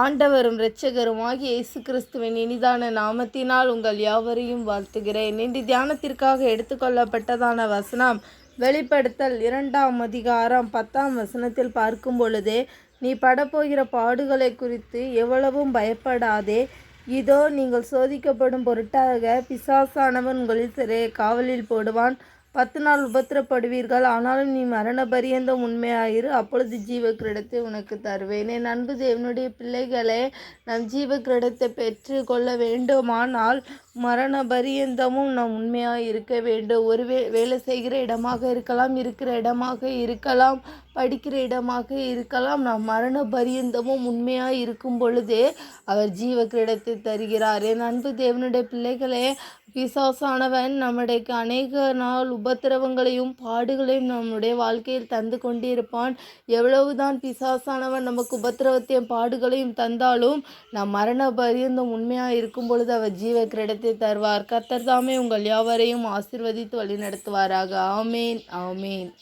ஆண்டவரும் இரட்சகருமாகிய இயேசு கிறிஸ்துவின் இனிதான நாமத்தினால் உங்கள் யாவரையும் வாழ்த்துகிறேன். இன்று தியானத்திற்காக எடுத்துக்கொள்ளப்பட்டதான வசனம் வெளிப்படுத்தல் இரண்டாம் அதிகாரம் பத்தாம் வசனத்தில் பார்க்கும் பொழுது நீ படப்போகிற பாடுகளை குறித்து எவ்வளவும் பயப்படாதே. இதோ நீங்கள் சோதிக்கப்படும் பொருட்டாக பிசாசானவன் உங்களில் சிறைய காவலில் போடுவான். பத்து நாள் உபத்திரப்படுவீர்கள். ஆனாலும் நீ மரண பரியந்தம் உண்மையாயிரு. அப்பொழுது ஜீவ கிரடத்தை உனக்கு தருவேன். என் அன்பு தேவனுடைய பிள்ளைகளே நம் ஜீவ கிரடத்தை பெற்று கொள்ள வேண்டுமானால் மரண பரியந்தமும் நாம் உண்மையாக இருக்க வேண்டும். ஒரு வே வேலை செய்கிற இடமாக இருக்கலாம் இருக்கிற இடமாக இருக்கலாம் படிக்கிற இடமாக இருக்கலாம். நாம் மரண பரியந்தமும் உண்மையாக இருக்கும் பொழுதே அவர் ஜீவ கிரீடத்தை தருகிறார். என் அன்பு தேவனுடைய பிள்ளைகளே பிசாசானவன் நம்முடைய அநேக நாள் உபத்திரவங்களையும் பாடுகளையும் நம்முடைய வாழ்க்கையில் தந்து கொண்டிருப்பான். எவ்வளவுதான் பிசாசானவன் நமக்கு உபத்திரவத்தையும் பாடுகளையும் தந்தாலும் நாம் மரண பரியந்தம் உண்மையாக இருக்கும் பொழுது அவர் ஜீவ கிரீடத்தை தருவார். கத்தர் தாமே உங்கள் யாவரையும் ஆசிர்வதித்து வழிநடத்துவாராக. ஆமேன் ஆமேன்.